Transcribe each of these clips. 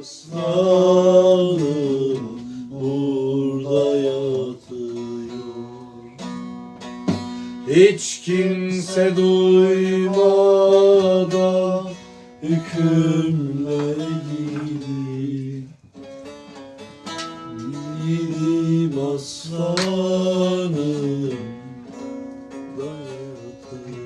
Aslanım burada yatıyor. Hiç kimse duymadan hükümleri Yiğidim aslanım da yatıyor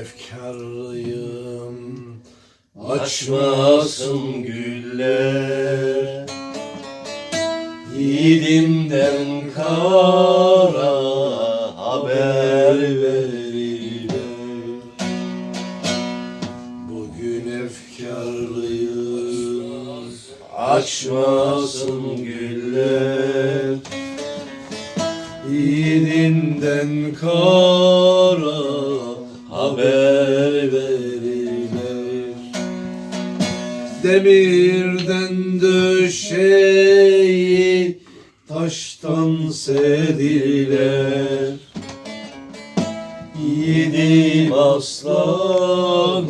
efkarlıyım Açmasın güller. Yiğidimden kara haber verirler. Bugün efkarlıyım Açmasın güller. Yiğidinden kara haber verirler Demirden döşeyi taştan sediler. Yiğidim aslan